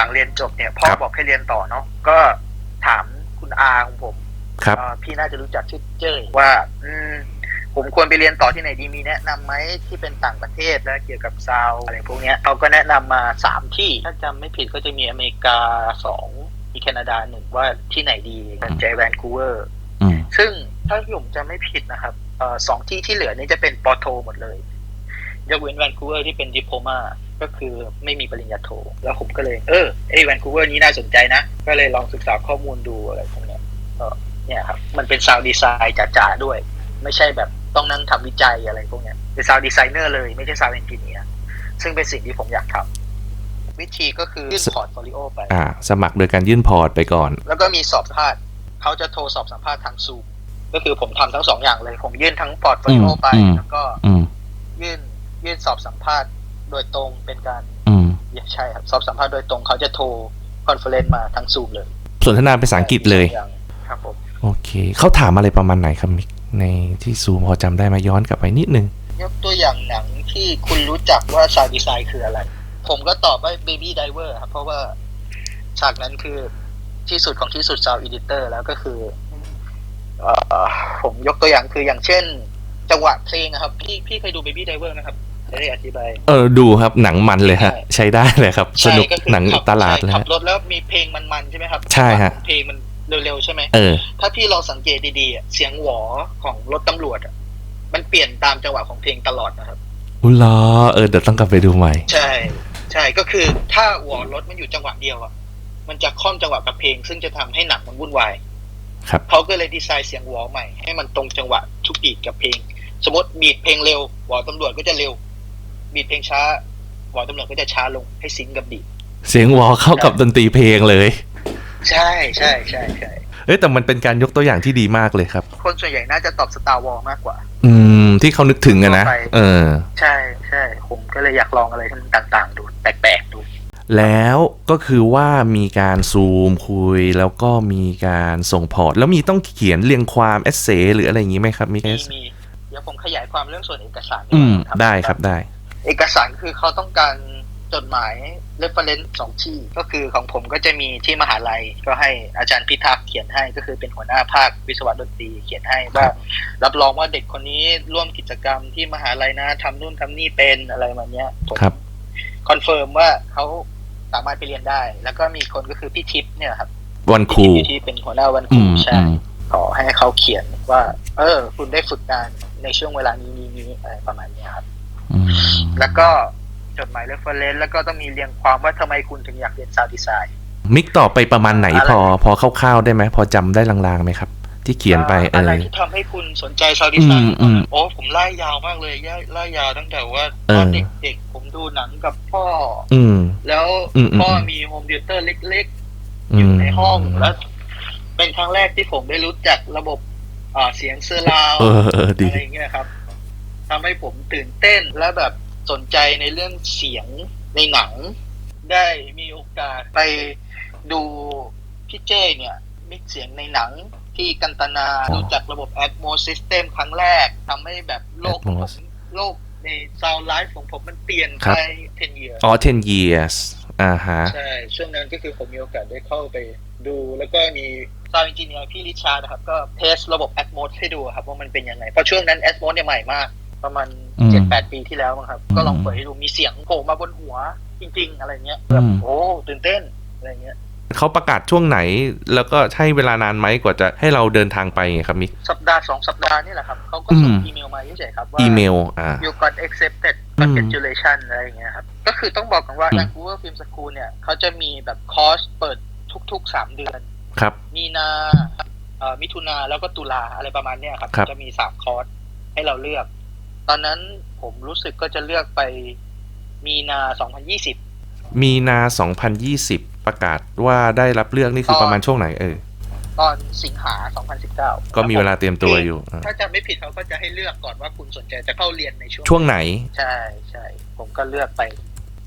หลังเรียนจบเนี่ยพ่อครับ บอกให้เรียนต่อเนาะก็ถามคุณอาของผมครับ เอ่อพี่น่าจะรู้จักชื่อเจ้ยว่า อืม ผมควรไปเรียนต่อที่ไหนดีมีแนะนำไหมที่เป็นต่างประเทศและเกี่ยวกับซาวด์อะไรพวกเนี้ยเขาก็แนะนำมาสามที่ถ้าจำไม่ผิดก็จะมีอเมริกาสองมีแคนาดาหนึ่งว่าที่ไหนดีกันใจแวนคูเวอร์ อืม ซึ่งถ้าผมจะไม่ผิดนะครับเอ่อสองที่ที่เหลือนี่จะเป็นปอโทหมดเลย ยกเว้นแวนคูเวอร์ที่เป็นดิโพมา ก็คือไม่มีปริญญาโท แล้วผมก็เลย เออไอ้แวนคูเวอร์นี้น่าสนใจนะ ก็เลยลองศึกษาข้อมูลดูอะไรพวกเนี้ยก็เนี่ยครับ มันเป็นซาวดีไซน์จ๋าๆด้วย ไม่ใช่แบบต้องนั่งทำวิจัยอะไรพวกเนี้ยเป็นซาวดีไซเนอร์เลยไม่ใช่ซาวเอนจิเนียร์ซึ่งเป็นสิ่งที่ผมอยากทำวิธีก็คือยื่นพอร์ตโฟลิโอไปอ่าสมัครโดยการยื่นพอร์ตไปก่อน แล้วก็มีสอบสัมภาษณ์เขาจะโทรสอบสัมภาษณ์ทางซูมก็คือผมทำทั้งสองอย่างเลย ผมยื่นทั้งพอร์ตโฟลิโออืมไปอืมแล้วก็อืมยื่นยื่นสอบสัมภาษณ์ โดยตรงเป็นการอืมใช่ครับสอบสัมภาษณ์โดยตรงเขาจะโทรคอนเฟอเรนซ์มาทางซูมเลย สนทนาเป็นภาษาอังกฤษเลยอย่างครับผมโอเคเขาถามอะไรประมาณไหนครับมิกในที่ซูมพอจำได้ไหมาย้อนกลับไปนิดนึง ยกตัวอย่างหนังที่คุณรู้จักว่าซาวดีไซน์คืออะไร ผมก็ตอบว่า Baby Driver ครับ เพราะว่าฉากนั้นคือที่สุดของที่สุดซาวอีดิเตอร์แล้วก็คือเอ่อผมยกตัวอย่างคืออย่างเช่น จังหวะเพลงอะครับ พี่พี่เคยดู Baby Driver ไหมครับ จะได้อธิบาย เออดูครับหนังมันเลยฮะ ใช่ใช้ได้เลยครับสใช่นุกก็คือหนังขับตลาดใช่เลยขัฮะบรถแล้วมีเพลงมันๆใช่ไหมครับ ใช่ฮะเพลงมันเร็วๆใช่ไหมเออถ้าพี่ลองสังเกตดีๆอะเสียงหวอของรถตำรวจอะมันเปลี่ยนตามจังหวะของเพลงตลอดนะครับอุ้ยเหรอเออเดี๋ยวต้องกลับไปดูใหม่ ใช่ ใช่ก็คือถ้าหวอรถมันอยู่จังหวะเดียวอะมันจะค่อมจังหวะกับเพลง ซึ่งจะทำให้หนังมันวุ่นวายครับเขาก็เลยดีไซน์เสียงหวอใหม่ให้มันตรงจังหวะทุกบีทกับเพลง สมมติบีทเพลงเร็วหวอตำรวจก็จะเร็ว บีทเพลงช้าหวอตำรวจก็จะช้าลงให้ซิงก์กับบีทเสียงวอลเข้ากับดนตรีเพลงเลย ใช่ใช่ใช่ใช่เอ้ยแต่มันเป็นการยกตัวอย่างที่ดีมากเลยครับ คนส่วนใหญ่น่าจะตอบสตาร์วอลมากกว่า อืม ที่เขานึกถึงอะนะทั่วไปเออ ใช่ใช่ผมก็เลยอยากลองอะไรที่มันต่าง ๆ ดูแปลกๆดูแล้วก็คือว่ามีการซูมคุยแล้วก็มีการส่งพอร์ต แล้วมีต้องเขียนเรียงความเอเซหรืออะไรอย่างนี้ไหมครับมิกมีเอสมีเดี๋ยวผมขยายความเรื่องส่วนเอกสารอืมครับได้ครับได้ เอกสารคือเขาต้องการจดหมาย reference สองที่ ก็คือของผมก็จะมีที่มหาลัย ก็ให้อาจารย์พิทักษ์เขียนให้ก็คือเป็นหัวหน้าภาควิศวะดนตรีเขียนให้ว่า รับรองว่าเด็กคนนี้ร่วมกิจกรรมที่มหาลัยนะทำนู่นทำนี่เป็นอะไรมาเนี้ยผมครับคอนเฟิร์มว่าเขาสามารถไปเรียนได้ แล้วก็มีคนก็คือพี่ทิพย์เนี่ยครับ วันครูพี่ทิพย์ที่เป็นหัวหน้าวันคอืรูมใช่อืมขอให้เขาเขียนว่า เออ คุณได้ฝึกงานในช่วงเวลานี้นี้นี้อะไรประมาณเนี้ยครับอืม แล้วก็จดหมาย reference แล้วก็ต้องมีเรียงความว่าทำไมคุณถึงอยากเรียนซาวดีไซน์มิกต่อไปประมาณไหนอะไรพอพอคร่าวๆได้ไหมพอจำได้ลางๆไหมครับ ที่เขียนไปเออะไรอที่ทำให้คุณสนใจซาวดีไซน์อืมอืมโอ้ผมไล่ยาวมากเลยไล่ไล่ยาวตั้งแต่ว่าเออตอนเด็กๆผมดูหนังกับพ่อ อืมแล้วอืมอืมพ่อมีโฮมเทเตอร์เล็กๆอือยู่มในห้องแล้วเป็นครั้งแรกที่ผมได้รู้จักระบบอ่าเสียงเซอร์ราวด์เออเออดีอะไรอย่างเงี้ยครับ ทำให้ผมตื่นเต้นและแบบสนใจในเรื่องเสียงในหนัง ได้มีโอกาสไปดูพี่เจ้เนี่ยมิกเสียงในหนังที่กันตนาอ๋อรู้จักระบบ Atmos System ครั้งแรกทำให้แบบโลกของผม Atmos โลกใน Sound Life ของผมมันเปลี่ยนครัไปบ10 years อ๋อ10 years อ่าฮะ ใช่ ช่วงนั้นก็คือผมมีโอกาสได้เข้าไปดูแล้วก็มีซาวด์ n จิเนียร์พี่ริชาร์ดนะครับ ก็เทสระบบ Atmos ให้ดูครับว่ามันเป็นยังไง เพราะช่วงนั้น Atmos เนี่ยใหม่มาก ประมาณอืมเจ็ดแปดปีที่แล้วมั้งครับอืมก็ลองเปิดให้ดูมีเสียงโผล่มาบนหัว จริง ๆ อะไรเงี้ยแบบอืมโอ้ตื่นเต้นอะไรเงี้ยเขาประกาศช่วงไหน แล้วก็ให้เวลานานไหมกว่าจะให้เราเดินทางไปไงครับมิกสัปดาห์สองสัปดาห์นี่แหละครับเขาก็ส่งอืมอีเมลมาเฉยๆครับว่าอีเมลอ่า you got accepted อืม congratulation อะไรอย่างเงี้ยครับ ก็คือต้องบอกกันว่าอืม Vancouver Film School เนี่ยเขาจะมีแบบคอร์สเปิดทุกๆ3เดือน ครับ มีนาเอ่อมิถุนาแล้วก็ตุลาอะไรประมาณเนี้ยครับครับจะมีสามคอร์สให้เราเลือก ตอนนั้นผมรู้สึกก็จะเลือกไปมีนา 2020 มีนา 2020 ประกาศว่าได้รับเลือกนี่คือประมาณช่วงไหนเออตอนสิงหา 2019 ก็มีเวลาเตรียมตัวอยู่อ่าถ้าจะไม่ผิดเขาก็จะให้เลือกก่อนว่าคุณสนใจจะเข้าเรียนในช่วงช่วงไหน ใช่ใช่ผมก็เลือกไป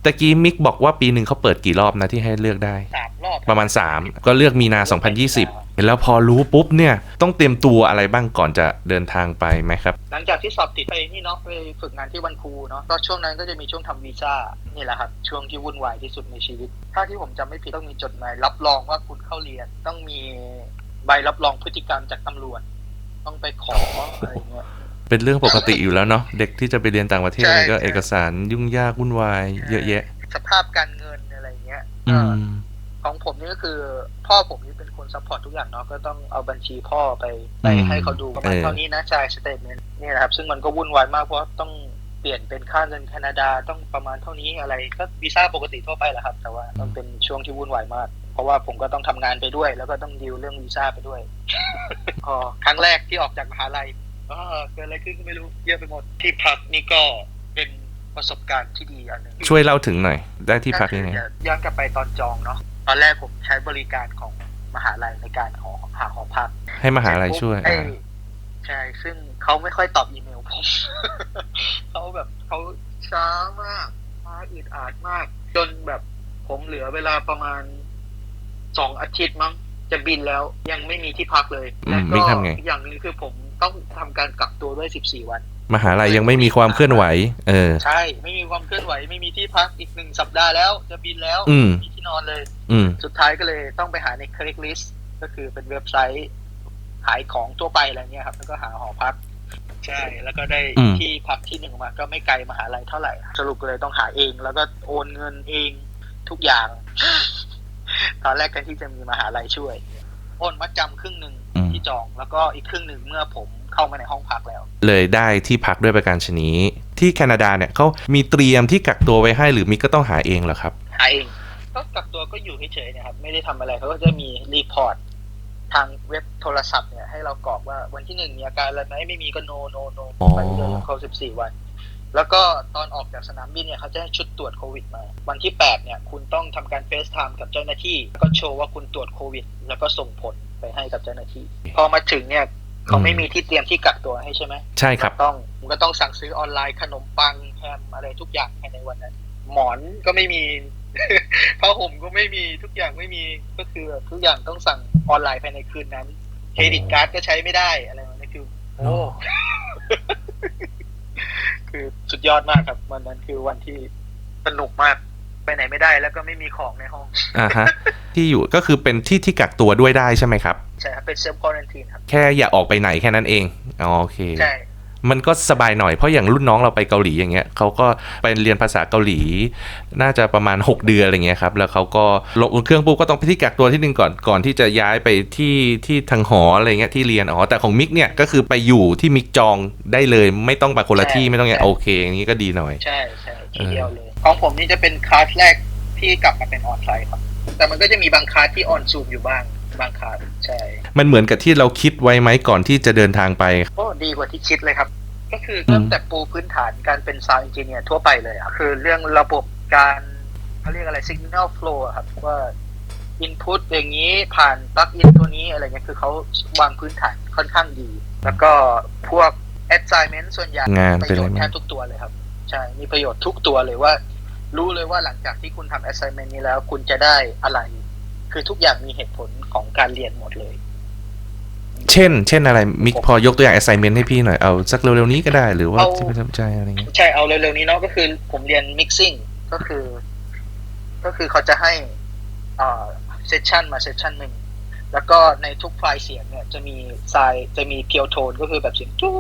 ตะกี้มิกบอกว่าปีหนึ่งเขาเปิดกี่รอบนะที่ให้เลือกได้ สามรอบประมาณ 3 ก็เลือกมีนา 2020 แล้วพอรู้ปุ๊บเนี่ยต้องเตรียมตัวอะไรบ้างก่อนจะเดินทางไปไหมครับ หลังจากที่สอบติดไปนี่เนาะไปฝึกงานที่วันครูเนาะก็ช่วงนั้นก็จะมีช่วงทำวีซ่านี่แหละครับช่วงที่วุ่นวายที่สุดในชีวิต ถ้าที่ผมจำไม่ผิดต้องมีจดหมายรับรองว่าคุณเข้าเรียนต้องมีใบรับรองพฤติกรรมจากตำรวจ ต้องไปขออะไรเงี้ย เป็นเรื่องปกติอยู่แล้วเนาะเด็กที่จะไปเรียนต่างประเทศใช่มันก็ใช่เอกสารยุ่งยากวุ่นวาย เยอะแยะ สภาพการเงินอะไรเงี้ยอืก็มของผมนี่ก็คือ พ่อผมนี่เป็นคนซัพพอร์ตทุกอย่างเนาะก็ต้องเอาบัญชีพ่อไปไปอืมให้เขาดูประมาณเออเท่านี้นะจ่ายสเตทเมนต์นี่แหละครับ ซึ่งมันก็วุ่นวายมากเพราะต้องเปลี่ยนเป็นค่าเงินแคนาดาต้องประมาณเท่านี้อะไรก็วีซ่าปกติทั่วไปแหละครับ แต่ว่ามันเป็นช่วงที่วุ่นวายมาก เพราะว่าผมก็ต้องทำงานไปด้วย แล้วก็ต้องดีลเรื่องวีซ่าไปด้วยพอครั้งแรกที่ออกจากมหาลัย ก็เกิดอะไรขึ้นก็ไม่รู้เยอะไปหมดที่พักนี่ก็เป็นประสบการณ์ที่ดีอันหนึ่งช่วยเล่าถึงหน่อย ได้ที่พักยังไงก็คือย้อนกลับไปตอนจองเนาะตอนแรกผมใช้บริการของมหาลัยในการหอหาหอพักให้มหาลัยช่วยไอ้อ่าใช่ซึ่งเขาไม่ค่อยตอบอีเมลผม เขาแบบเขาช้ามากช้าอึดอัดมาก จนแบบผมเหลือเวลาประมาณสองอาทิตย์มั้งจะบินแล้วยังไม่มีที่พักเลยอืมแล้วก็มิกทำไงอีกอย่างหนึ่งคือผม ต้องทำการกักตัวด้วยสิบสี่วัน มหาลัยยังไม่มีความเคลื่อนไหว เออ ใช่ ไม่มีความเคลื่อนไหว ไม่มีที่พักอีกหนึ่งสัปดาห์แล้ว จะบินแล้วอืมมีที่นอนเลย อืมสุดท้ายก็เลยต้องไปหาใน Craigslist ก็คือเป็นเว็บไซต์ ขายของทั่วไปอะไรเงี้ยครับ แล้วก็หาหอพัก ใช่ แล้วก็ได้อืมที่พักที่หนึ่งมา ก็ไม่ไกลมหาลัยเท่าไหร่ สรุปก็เลยต้องหาเอง แล้วก็โอนเงินเองทุกอย่าง ตอนแรกกันที่จะมีมหาลัยช่วย โอนมัดจำครึ่งหนึ่งอืม ที่จองแล้วก็อีกครึ่งหนึ่งเมื่อผมเข้ามาในห้องพักแล้ว เลยได้ที่พักด้วยประการชนีที่แคนาดาเนี่ยเขามีเตรียมที่กักตัวไว้ให้หรือมิกก็ต้องหาเองเหรอครับ หาเองก็กักตัวก็อยู่เฉยๆเนะครับไม่ได้ทำอะไรเขาก็จะมีรีพอร์ตทางเว็บโทรศัพท์เนี่ยให้เรากรอกว่าวันที่หนึ่งมีอาการอะไรไหมไม่มีก็โนโนโนอ๋อไปเลยครบสิบสี่วัน แล้วก็ตอนออกจากสนามบินเนี่ยเขาจะให้ชุดตรวจโควิดมา วันที่แปดเนี่ยคุณต้องทำการเฟซไทม์กับเจ้าหน้าที่ ก็โชว์ว่าคุณตรวจโควิด แล้วก็ส่งผล ไปให้กับเจ้าหน้าที่ พอมาถึงเนี่ยเขาไม่มีที่เตรียมที่กักตัวให้ใช่ไหมใช่ครับก็ต้องผมก็ต้องสั่งซื้อออนไลน์ขนมปังแฮมอะไรทุกอย่างภายในวันนั้น หมอนก็ไม่มีผ้าห่มก็ไม่มีทุกอย่างไม่มีก็คือทุกอย่างต้องสั่งออนไลน์ภายในคืนนั้นเครดิตการ์ดก็ใช้ไม่ได้อะไรแบบนี้คือโอ้คือสุดยอดมากครับ วันนั้นคือวันที่สนุกมาก ไปไหนไม่ได้แล้วก็ไม่มีของในห้องอ่าฮะที่อยู่ก็คือเป็นที่ที่กักตัวด้วยได้ใช่ไหมครับ ใช่ครับ เป็นเซลฟ์ควอรันทีนครับ แค่อย่าออกไปไหนแค่นั้นเองอ๋อโอเคใช่มันก็สบายหน่อยเพราะอย่างรุ่นน้องเราไปเกาหลีอย่างเงี้ยเขาก็ไปเรียนภาษาเกาหลี น่าจะประมาณ 6 เดือนอะไรเงี้ยครับแล้วเขาก็ลงเครื่องปุ๊บก็ต้องไปที่กักตัวที่หนึ่งก่อนก่อนที่จะย้ายไปที่ที่ทางหออะไรเงี้ยที่เรียนอ๋อแต่ของมิกเนี่ยก็คือไปอยู่ที่มิกจองได้เลย ไม่ต้องไปคนละที่ไม่ต้องอย่างโอเคอย่างนี้ก็ดีหน่อยใช่ใช่ทีเดียวเลย ของผมนี่จะเป็นคลาสแรกที่กลับมาเป็นออนไลน์ครับ แต่มันก็จะมีบางคลาสที่ออนซูมอยู่บ้างบางคลาสใช่ มันเหมือนกับที่เราคิดไว้ไหมก่อนที่จะเดินทางไปโอ้ดีกว่าที่คิดเลยครับ ก็คือเริ่มแต่ปูพื้นฐานการเป็นซาวด์เอนจิเนียร์ทั่วไปเลยอะคือเรื่องระบบการเขาเรียกอะไร signal flow อะครับว่า input อย่างนี้ผ่านปลั๊กอินตัวนี้อะไรเงี้ยคือเขาวางพื้นฐานค่อนข้างดี แล้วก็พวก assignment ส่วนใหญ่งานประเป็นโยอะไรชน์ไหมแทบทุกตัวเลยครับ ใช่ มีประโยชน์ทุกตัวเลยว่า รู้เลยว่าหลังจากที่คุณทำ assignment นี้แล้ว คุณจะได้อะไร คือทุกอย่างมีเหตุผลของการเรียนหมดเลย เช่น เช่นอะไร มิกพอยกตัวอย่าง assignment ให้พี่หน่อย เอาสักเร็วๆนี้ก็ได้หรือว่าเอา ที่ประทับใจอะไรเงี้ย ใช่เอาเร็วๆนี้เนาะก็คือผมเรียน mixing ก็คือ ก็คือเขาจะให้อ่าเซสชันมาเซสชันหนึ่งแล้วก็ในทุกไฟล์เสียงเนี่ย จะมีไซจะมีเพียวโทนก็คือแบบเสียงจู๊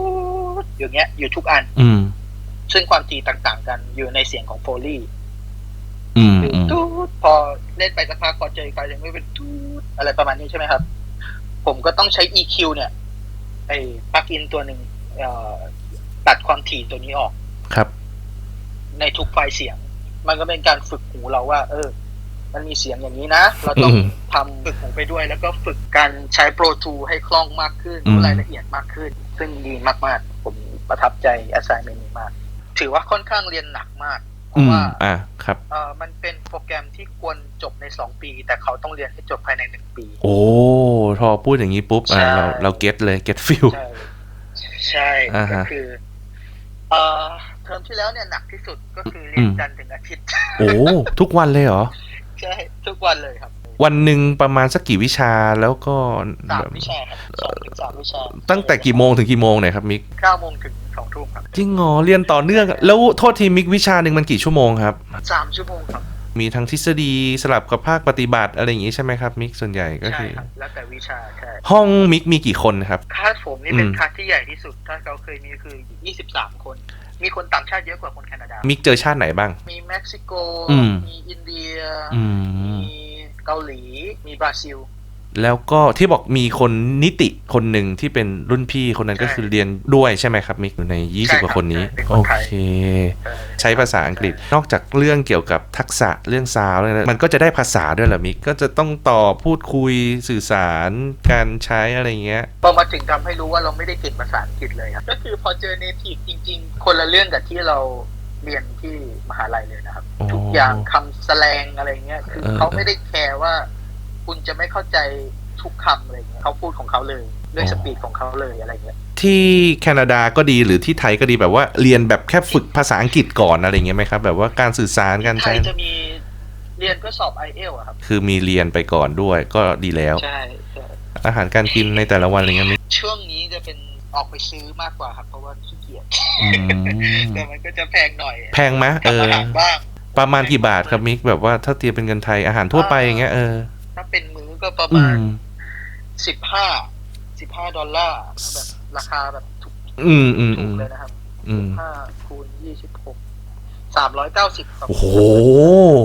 ดอย่างเงี้ย อยู่ทุกอัน อืม ซึ่งความถี่ต่างๆกันอยู่ในเสียงของโฟลี่ อืมคืออืมตูดพอเล่นไปสักพักพอเจออีกไฟล์เสียงไม่เป็นตูดอะไรประมาณนี้ใช่ไหมครับ ผมก็ต้องใช้ EQ เนี่ยไอ้ปลั๊กอินตัวหนึ่งเอ่อตัดความถี่ตัวนี้ออกครับ ในทุกไฟล์เสียง มันก็เป็นการฝึกหูเราว่า เออ มันมีเสียงอย่างนี้นะ เราต้องอืมทำฝึกหูไปด้วย แล้วก็ฝึกการใช้ Pro Tools ให้คล่องมากขึ้นอืมรู้รายละเอียดมากขึ้น ซึ่งดีมากๆ ผมประทับใจ assignment นี้มาก ถือว่าค่อนข้างเรียนหนักมาก เพอืราะมว่าอะครับเออมันเป็นโปรแกรมที่ควรจบใน2ปี แต่เขาต้องเรียนให้จบภายใน1ปี โอ้พอพูดอย่างนี้ปุ๊บอะใช่เราเราเก็ตเลยเก็ตฟิลใช่ใช่อ่าก็ฮะคือเอ่อเทอมที่แล้วเนี่ยหนักที่สุดก็คือเรียนจันทร์ถึงอาทิตย์ โอ้ทุกวันเลยเหรอใช่ทุกวันเลยครับ วันหนึ่งประมาณสักกี่วิชาแล้วก็สามวิชาครับสองถึงสามวิชา ตั้งแต่กี่โมงถึงกี่โมงเนี่ยครับมิกเก้าโมงถึงสองทุ่มครับ จริงเหรอเรียนต่อเนื่อง แล้วโทษทีมิกวิชาหนึ่งมันกี่ชั่วโมงครับ สามชั่วโมงครับ มีทั้งทฤษฎีสลับกับภาคปฏิบัติอะไรอย่างงี้ใช่ไหมครับมิกส่วนใหญ่ก็ใช่คือ ครับ แล้วแต่วิชาใช่ห้องมิกมีกี่คนครับ คลาสผมนี่เป็นอืม คลาสที่ใหญ่ที่สุด ถ้าเราเคยมีคือยี่สิบสามคน มีคนต่างชาติเยอะกว่าคนแคนาดา มิกเจอชาติไหนบ้าง มีเม็กซิโก อืม มีอินเดีย อืม มีเกาหลี มีบราซิล แล้วก็ที่บอกมีคนนิติคนหนึ่งที่เป็นรุ่นพี่คนนั้นก็ใช่คือเรียนด้วยใช่ไหมครับมิกอยู่ในใช่20 กว่าคนนี้ครับเป็นคโอนไทยเค ใช้ภาษาอังกฤษนอกจากเรื่องเกี่ยวกับทักษะเรื่องซาวด์เนี่ยมันก็จะได้ภาษาด้วยเหรอมิกก็จะต้องต่อพูดคุยสื่อสารการใช้อะไรเงี้ยพอมาถึงทำให้รู้ว่าเราไม่ได้เก่งภาษาอังกฤษเลยครับก็คือพอเจอเนทีฟจริง ๆ คนละเรื่องกับที่เราเรียนที่มหาลัยเลยนะครับอ๋อทุกอย่างคำแสลงอะไรเงี้ยคือเออเขาไม่ได้แคร์ว่า คุณจะไม่เข้าใจทุกคำอะไรเงี้ยเขาพูดของเขาเลยด้วยสปีดของเขาเลยอะไรเงี้ยที่แคนาดาก็ดีหรือที่ไทยก็ดีแบบว่าเรียนแบบแค่ฝึกภาษาอังกฤษก่อนอะไรเงี้ยไหมครับ แบบว่าการสื่อสารการไทใช้ ยจะมีเรียนเพื่อสอบไอเอลอะครับคือมีเรียนไปก่อนด้วยก็ดีแล้ว ใช่ใช่อาหารการกินในแต่ละวันอะไรเงี้ยมิกช่วงนี้จะเป็นออกไปซื้อมากกว่าครับ เพราะว่าขี้เกียจอืมแต่มันก็จะแพงหน่อยแพงไหมเอทำอาอหารบ้าง ประมาณกี่บาทครับมิกแบบว่าถ้าเทียบเป็นเงินไทยอาหารทั่วไปอย่างเงี้ยเออ ถ้าเป็นมื้อก็ประอืมาณมสิบห้าสิบห้าดอลลาร์แบบราคาแบบถูกอืมอืมถูอืกมเลยนะครับอืมห้าคูณยี่สิบหก สามร้อยเก้าสิบครับโอ้โห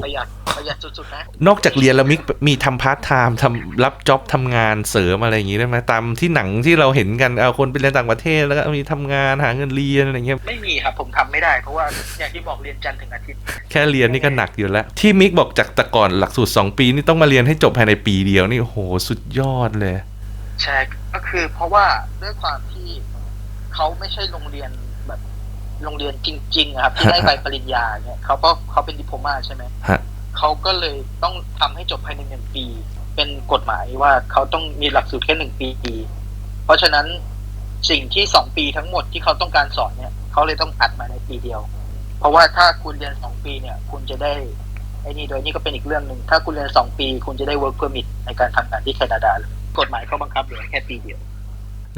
ประหยัดประหยัดสุดๆนะ นอกจากเรียนแล้วมิกมีทำพาร์ทไทม์ทำรับจ็อบทำงานเสริมอะไรอย่างงี้ได้ไหมตามที่หนังที่เราเห็นกันเอาคนไปเรียนต่างประเทศแล้วก็มีทำงานหาเงินเรียนอะไรเงี้ยไม่มีครับผมทำไม่ได้เพราะว่าอย่างที่บอกเรียนจันทร์ถึงอาทิตย์แค่เรียนนี่ก็หนักอยู่แล้ว ที่มิกบอกจากแต่ก่อนหลักสูตร2ปีนี่ต้องมาเรียนให้จบภายในปีเดียวนี่โอ้โหสุดยอดเลยใช่ก็คือเพราะว่าด้วยความที่เขาไม่ใช่โรงเรียนแบบ โรงเรียนจริงๆอะครับ ที่ได้ใบปริญญาเนี่ยเขาก็เขาเป็นดิโพมาใช่ไหมฮะเขาก็เลยต้องทำให้จบภายในหนึ่งปี เป็นกฎหมายว่าเขาต้องมีหลักสูตรแค่หนึ่งปี เพราะฉะนั้นสิ่งที่สองปีทั้งหมดที่เขาต้องการสอนเนี่ยเขาเลยต้องอัดมาในปีเดียว เพราะว่าถ้าคุณเรียนสองปีเนี่ย คุณจะได้ไอ้นี่โดยนี่ก็เป็นอีกเรื่องหนึ่งถ้าคุณเรียนสองปี คุณจะได้ work permit ในการทำงานที่แคนาดาเลยกฎหมายเขาบังคับเหลือแค่ปีเดียว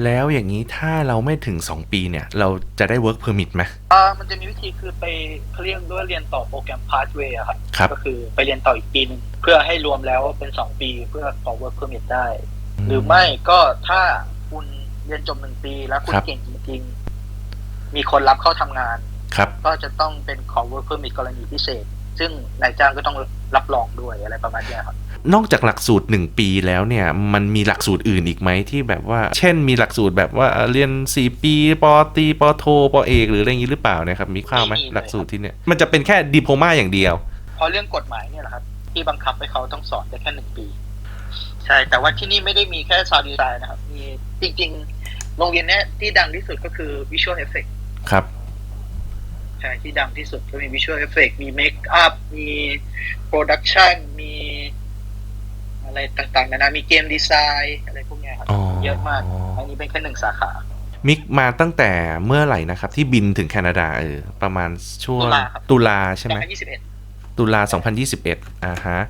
แล้วอย่างนี้ถ้าเราไม่ถึง 2 ปีเนี่ย เราจะได้ work permit ไหมอ่ามันจะมีวิธีคือไปเขาเรียกด้วยเรียนต่อโปรแกรม pathway อะครับครับ ก็คือไปเรียนต่ออีกปีหนึงเพื่อให้รวมแล้วเป็นสองปีเพื่อขอ work permit ได้ หรือไม่ก็ถ้าคุณเรียนจบหนึ่งปีแล้วคุณครับเก่งจริง ๆ มีคนรับเข้าทำงาน ครับ ก็จะต้องเป็นขอ work permit กรณีพิเศษ ซึ่งนายจ้างก็ต้องรับรองด้วยอะไรประมาณเนี้ยครับนอกจากหลักสูตร 1 ปีแล้วเนี่ย มันมีหลักสูตรอื่นอีกไหมที่แบบว่า เช่นมีหลักสูตรแบบว่าเรียน 4 ปีปอตรีปอโทปอเอกหรืออะไรอย่างนี้หรือเปล่าเนะครับมีข้าวไหมไม่มีเลยหลักสูตรที่เนี่ยมันจะเป็นแค่ดิโพมาอย่างเดียวเพราะเรื่องกฎหมายเนี่ยแหละครับ ที่บังคับให้เขาต้องสอนได้แค่หนึ่งปี ใช่ แต่ว่าที่นี่ไม่ได้มีแค่ซาวดีไซน์นะครับ มีจริง ๆ โรงเรียนเนี้ยที่ดังที่สุดก็คือ Visual Effect ครับ ใช่ที่ดังที่สุดก็มี Visual Effect มี Make Up มี Production มีอะไรต่างๆนานามีเกมดีไซน์อะไรพวกเนี้ยครับอ๋อเยอะมาก อันนี้เป็นแค่หนึ่งสาขา มิกมาตั้งแต่เมื่อไหร่นะครับ ที่บินถึงแคนาดาเออประมาณช่วงตุลาครับตุลาใช่ไหม2021ตุลา2021อ่าฮะ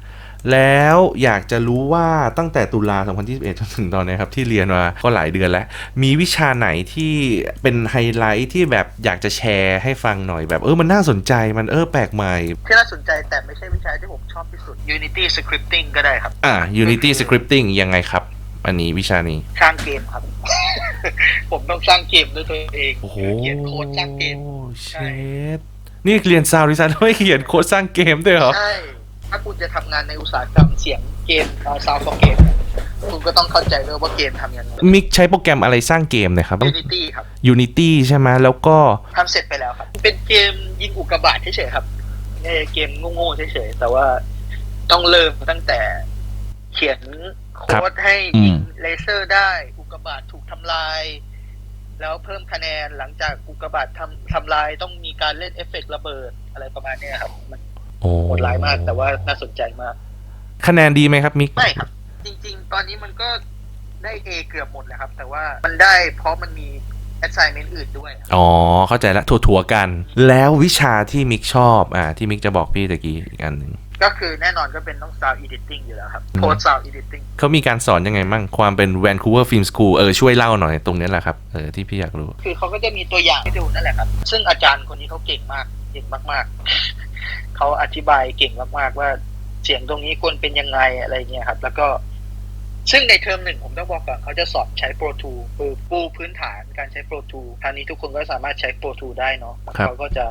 แล้วอยากจะรู้ว่าตั้งแต่ตุลา 2021จนถึงตอนนี้ครับที่เรียนมาก็หลายเดือนแล้ว มีวิชาไหนที่เป็นไฮไลท์ที่แบบอยากจะแชร์ให้ฟังหน่อยแบบเออมันน่าสนใจมันเออแปลกใหม่ ที่น่าสนใจแต่ไม่ใช่วิชาที่ผมชอบที่สุด Unity Scripting ก็ได้ครับ อ่า Unity Scripting ยังไงครับ อันนี้วิชานี้สร้างเกมครับ ผมต้องสร้างเกมด้วยตัวเองโอ้โหเขียนโค้ดสร้างเกมเชดนี่เรียนซาวด์ดีไซน์ไม่เขียนโค้ดสร้างเกมด้วยเหรอใช่ ถ้าคุณจะทำงานในอุตสาหกรรมเสียงเกมซาวด์ฟอร์เกมคุณก็ต้องเข้าใจด้วยว่าเกมทำยังไงมิกใช้โปรแกรมอะไรสร้างเกมเนะครับ Unity ครับ Unity ใช่ไหมแล้วก็ทำเสร็จไปแล้วครับ เป็นเกมยิงอุกกาบาตเฉยๆครับเอ่อเกมโง่ๆเฉยๆแต่ว่าต้องเริ่มตั้งแต่เขียนโค้ดให้ยิงเลเซอร์ได้ อุกกาบาตถูกทำลาย แล้วเพิ่มคะแนนหลังจากอุกกาบาตทำทำลายต้องมีการเล่นเอฟเฟกต์ระเบิดอะไรประมาณเนี้ยครับมัน โอ้โหดร้ายมาก แต่ว่าน่าสนใจมาก คะแนนดีไหมครับมิกไม่ครับ จริง ๆ ตอนนี้มันก็ได้เอเกือบหมดแล้วครับ แต่ว่ามันได้เพราะมันมี assignment อื่นด้วยอะอ๋อ เข้าใจละถั่วๆกัน แล้ววิชาที่มิกชอบ อ่า ที่มิกจะบอกพี่ตะกี้อีกอันหนึ่ง ก็คือแน่นอนก็เป็นต้อง sound editing อยู่แล้วครับอืม post sound editing เขามีการสอนยังไงมั่ง ความเป็น Vancouver Film School เออ ช่วยเล่าหน่อยตรงนี้แหละครับ เออ ที่พี่อยากรู้ คือเขาก็จะมีตัวอย่างให้ดูนั่นแหละครับ ซึ่งอาจารย์คนนี้เขาเก่งมาก เก่งมากๆ เขาอธิบายเก่งมากๆว่าเสียงตรงนี้ควรเป็นยังไงอะไรเงี้ยครับ แล้วก็ ซึ่งในเทอมหนึ่งผมต้องบอกก่อนเขาจะสอนใช้ Pro Tool คือปูพื้นฐานการใช้ Pro Tool คราวนี้ทุกคนก็สามารถใช้ Pro Tool ได้เนาะครับเขาก็จะ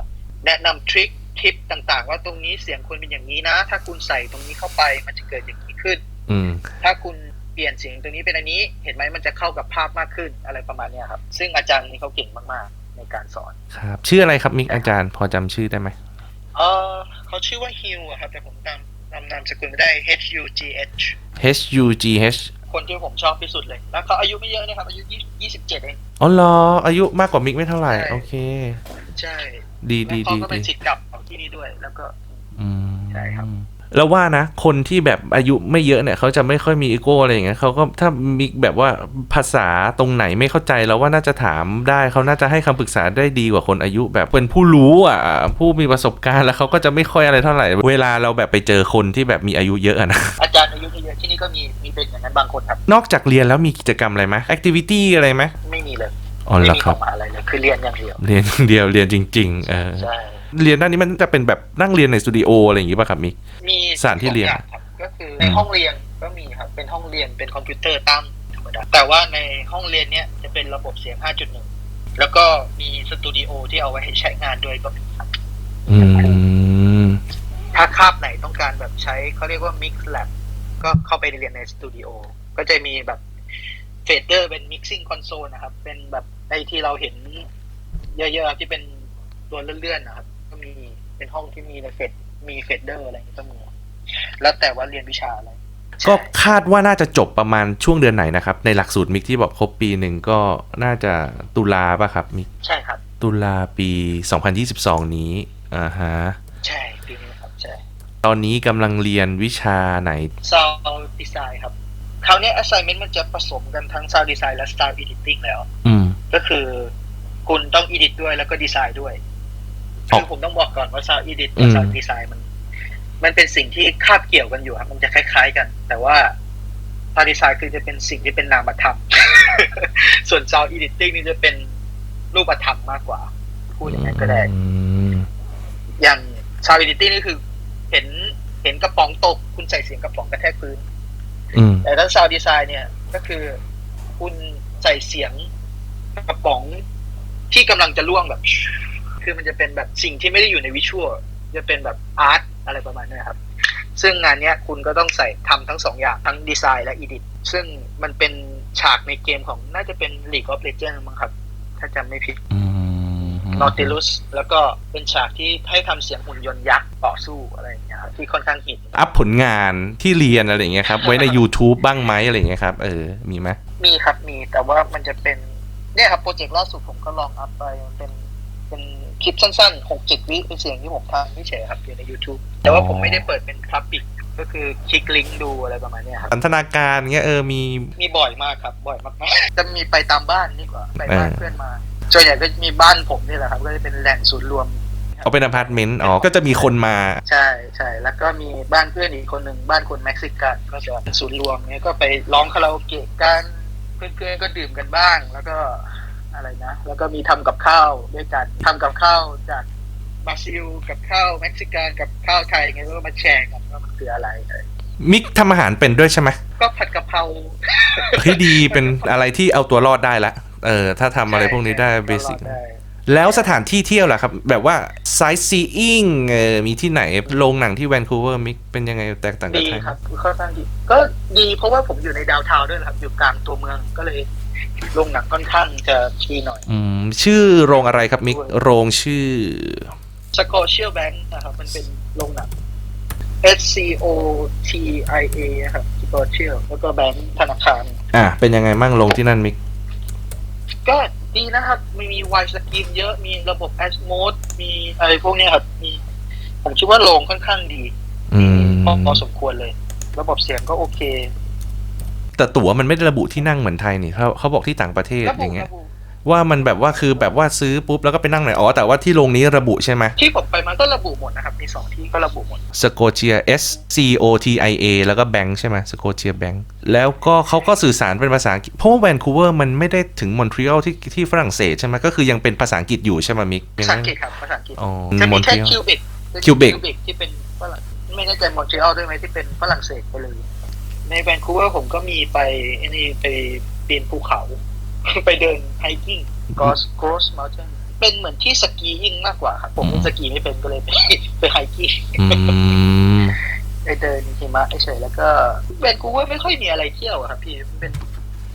แนะนำทริคทิปต่างๆ ว่าตรงนี้เสียงควรเป็นอย่างนี้นะ ถ้าคุณใส่ตรงนี้เข้าไปมันจะเกิดอย่างนี้ขึ้นอืมถ้าคุณเปลี่ยนเสียงตรงนี้เป็นอันนี้ เห็นไหมมันจะเข้ากับภาพมากขึ้นอะไรประมาณเนี้ยครับ ซึ่งอาจารย์นี่เขาเก่งมากๆ ในการสอน ครับ ชื่ออะไรครับมิกอาจารย์ พอจำชื่อได้ไหม เออเขาชื่อว่าฮิวอะครับ แต่ผมจำจำนามสกุลไม่ได้ H U G H H U G H คนที่ผมชอบที่สุดเลย แล้วเขาอายุไม่เยอะนะครับ อายุยี่สิบเจ็ดเอง อ๋อเหรอ อายุมากกว่ามิกไม่เท่าไหร่ ใช่ โอเค ใช่ดีแล้วดีเขาดีก็เป็ดีนศิษย์เกับของที่นี่ด้วย แล้วก็ อืมใช่ครับ แล้วว่านะ คนที่แบบอายุไม่เยอะเนี่ย เขาจะไม่ค่อยมีอีโก้อะไรอย่างเงี้ยเขาก็ถ้ามีแบบว่าภาษาตรงไหนไม่เข้าใจแล้วว่าน่าจะถามได้เขาน่าจะให้คำปรึกษาได้ดีกว่าคนอายุ แบบเป็นผู้รู้อะผู้มีประสบการณ์แล้วเขาก็จะไม่ค่อยอะไรเท่าไหร่ เวลาเราแบบไปเจอคนที่แบบมีอายุเยอะอะนะอาจารย์อายุไม่เยอะที่นี่ก็มีมีเป็นอย่างนั้นบางคนครับ นอกจากเรียนแล้วมีกิจกรรมอะไรไหมแอคทิวิตี้อะไรไหมไม่มีเลยอ๋อไม่เหรอมีคขรัอบงมาอะไรเลยคือเรียนอย่างเดียวเรียนอย่างเดียวเรียนจริง ๆ เออใช่ เรียนด้านนี้มันจะเป็นแบบนั่งเรียนในสตูดิโออะไรอย่างงี้ป่ะครับมิกมีสถานที่เรียนสององครับก็คือในห้องเรียนก็มีครับ เป็นห้องเรียนเป็นคอมพิวเตอร์ตั้งธรรมดาแต่ว่าในห้องเรียนเนี้ยจะเป็นระบบเสียง 5.1 แล้วก็มีสตูดิโอที่เอาไว้ให้ใช้งานด้วยก็มีครับอืมถ้าคาบไหนต้องการแบบใช้เขาเรียกว่า Mix Lab ก็เข้าไปเรียนในสตูดิโอก็จะมีแบบเฟดเดอร์เป็น mixing console นะครับ เป็นแบบไอที่เราเห็นเยอะๆที่เป็นตัวเลื่อนๆนะครับก็มี เป็นห้องที่มีในเฟดมีเฟดเดอร์อะไรอย่างเงี้ยก็มีแล้วแต่ว่าเรียนวิชาอะไร ก็ใช่คาดว่าน่าจะจบประมาณช่วงเดือนไหนนะครับ ในหลักสูตรมิกที่บอกครบปีหนึ่งก็น่าจะตุลาป่ะครับมิกใช่ครับ ตุลาปี 2022 นี้อ่าฮะใช่ปีนี้ครับใช่ตอนนี้กำลังเรียนวิชาไหน Sound Design ครับคราวเนี้ย assignment มันจะผสมกันทั้ง Sound Design และ Sound Editing แล้ว อืมก็คือคุณต้อง edit ด้วยแล้วก็ดีไซน์ด้วยอ๋อ คือผมต้องบอกก่อนว่า Sound Edit กับอืม Sound Design มัน มันเป็นสิ่งที่คาบเกี่ยวกันอยู่ครับมันจะคล้าย ๆ กัน แต่ว่า Sound Design คือจะเป็นสิ่งที่เป็นนามธรรม ส่วน Sound Editing นี่จะเป็นรูปธรรมมากกว่า พูดอย่างนั้นก็ได้อืมอย่าง Sound Editing นี่คือ เห็นเห็นกระป๋องตก คุณใส่เสียงกระป๋องกระแทกพื้นอืมแต่ถ้า Sound Design เนี่ย ก็คือคุณใส่เสียงกระป๋องที่กำลังจะล่วงแบบ คือมันจะเป็นแบบสิ่งที่ไม่ได้อยู่ในวิชวลจะเป็นแบบอาร์ตอะไรประมาณเนี้ยครับ ซึ่งงานเนี้ยคุณก็ต้องใส่ทำทั้งสองอย่างทั้งดีไซน์และอีดิทซึ่งมันเป็นฉากในเกมของน่าจะเป็น League of Legends มั้งครับ ถ้าจำไม่ผิดอืม Nautilus แล้วก็เป็นฉากที่ให้ทำเสียงหุ่นยนต์ยักษ์ต่อสู้อะไรอย่างเงี้ยครับที่ค่อนข้างฮิตอัพผลงานที่เรียนอะไรอย่างเงี้ยครับไว้ใน YouTube บ้างไหมอะไรอย่างเงี้ยครับ เออ มีไหมมีครับมีแต่ว่ามันจะเป็นเนี่ยครับโปรเจกต์ล่าสุดผมก็ลองอัพไปมันเป็นเป็น คลิปสั้นๆหกเจ็ดวิเป็นเสียงที่ผมทำไม่เฉยครับอยู่ใน YouTube แต่ว่าผมไม่ได้เปิดเป็นพับบิกก็คือคลิกลิงก์ดูอะไรประมาณเนี้ยครับ สันทนาการเงี้ยเออมีมีบ่อยมากครับ บ่อยมากๆ จะมีไปตามบ้านนี่กว่าไปบ้านเออเพื่อนมาส่วนใหญ่ก็มีบ้านผมนี่แหละครับ ก็จะเป็นแหล่งศูนย์รวมเอาเป็นอพาร์ตเมนต์อ๋อก็จะมีคนมา ใช่ใช่แล้วก็มีบ้านเพื่อนอีกคนหนึ่งบ้านคนเม็กซิกันก็จะเป็นศูนย์รวมเนี้ยก็ไปร้องคาราโอเกะกันเพื่อนๆก็ดื่มกันบ้าง แล้วก็ อะไรนะ แล้วก็มีทำกับข้าวด้วยกันทำกับข้าวจากบราซิลกับข้าวเม็กซิกันกับข้าวไทยไงก็มาแชร์กันว่ามันคืออะไรมิกทำอาหารเป็นด้วยใช่ไหมก็ผัดกะเพราเฮ้ยดีเป็นอะไรที่เอาตัวรอดได้ละเออ ถ้าทำอะไรพวกนี้ได้เบสิกได้แล้วสถานที่เที่ยวล่ะครับ แบบว่าไซต์ซีอิงเออมีที่ไหนโรงหนังที่แวนคูเวอร์มิกเป็นยังไงแตกต่างกับดีไทยครับค่อนข้างดีก็ดีเพราะว่าผมอยู่ในดาวน์ทาวน์ด้วยนะครับ อยู่กลางตัวเมืองก็เลย โรงหนังค่อนข้างจะดีหน่อยอืมชื่อโรงอะไรครับมิกโรงชื่อสกอเชียลแบงค์นะครับ มันเป็นโรงหนัง S C O T I A ครับสกอเชียลแล้วก็แบงค์ธนาคาร อะเป็นยังไงมั่งโรงที่นั่นมิก ก็ดีนะครับมีมีไวสกรีนเยอะมีระบบ a s m o d มีอะไรพวกเนี้ยครับมี ผมคิดว่าโรงค่อนข้างดีอืม พอพอสมควรเลย ระบบเสียงก็โอเค แต่ตั๋วมันไม่ได้ระบุที่นั่งเหมือนไทยนี่เขาเขาบอกที่ต่างประเทศระอบุย่างเงี้ย ระบุว่ามันแบบว่าคือแบบว่าซื้อปุ๊บแล้วก็ไปนั่งไหนอ๋อแต่ว่าที่โรงนี้ระบุใช่ไหมที่ผมไปมาก็ระบุหมดนะครับ มีสองที่ก็ระบุหมด สโกเชีย S C O T I A แล้วก็แบงค์ใช่ไหมสโกเชียแบงค์แล้วก็เขาก็สื่อสารเป็นภาษาอังกฤษเพราะว่าแวนคูเวอร์มันไม่ได้ถึงมอนทรีออลที่ที่ฝรั่งเศสใช่ไหมก็คือยังเป็นภาษาอังกฤษอยู่ใช่ไหมมิกภาษาอังกฤษครับภาษาอังกฤษ อ๋อจะมมีอนทแค่รีออล คิวบิก Quebec ที่เป็นฝรั่งไม่แน่ใจมอนทรีออลด้วยไหมที่เป็นฝรั่งเศสไปเลย ในแวนคูเวอร์ผมก็มีไปไอ้นี่ไปปีนภูเขา ไปเดินไฮกิ้งกอสกรอสมา u เทนเป็นเหมือนที่สกียิ่งมากกว่าครับ ผมเล่นสกีไม่เป็นก็เลยไปไปไฮกิ้งอืมไปเดินหิมะเฉยๆแล้วก็แวนคูเวอร์ไม่ค่อยมีอะไรเที่ยวอะครับพี่มันเป็น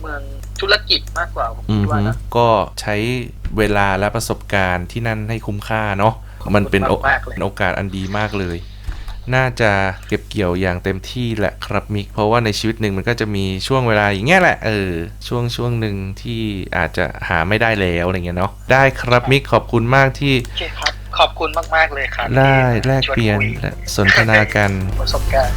เมืองธุรกิจมากกว่าผมอืคิมดว่านะก็ใช้เวลาและประสบการณ์ที่นั่นให้คุ้มค่าเนาะมันเป็นโอมากๆเลยโอกาสอันดีมากเลย น่าจะเก็บเกี่ยวอย่างเต็มที่แหละครับมิก เพราะว่าในชีวิตหนึ่งมันก็จะมีช่วงเวลาอย่างเงี้ยแหละเออช่วงช่วงหนึ่งที่อาจจะหาไม่ได้แล้วอะไรเงี้ยเนาะได้ครับมิกขอบคุณมากที่โอเคครับขอบคุณมากๆเลยครับได้ที่แลกชวนเปลี่ยนคุและสนทนากันประสบการณ์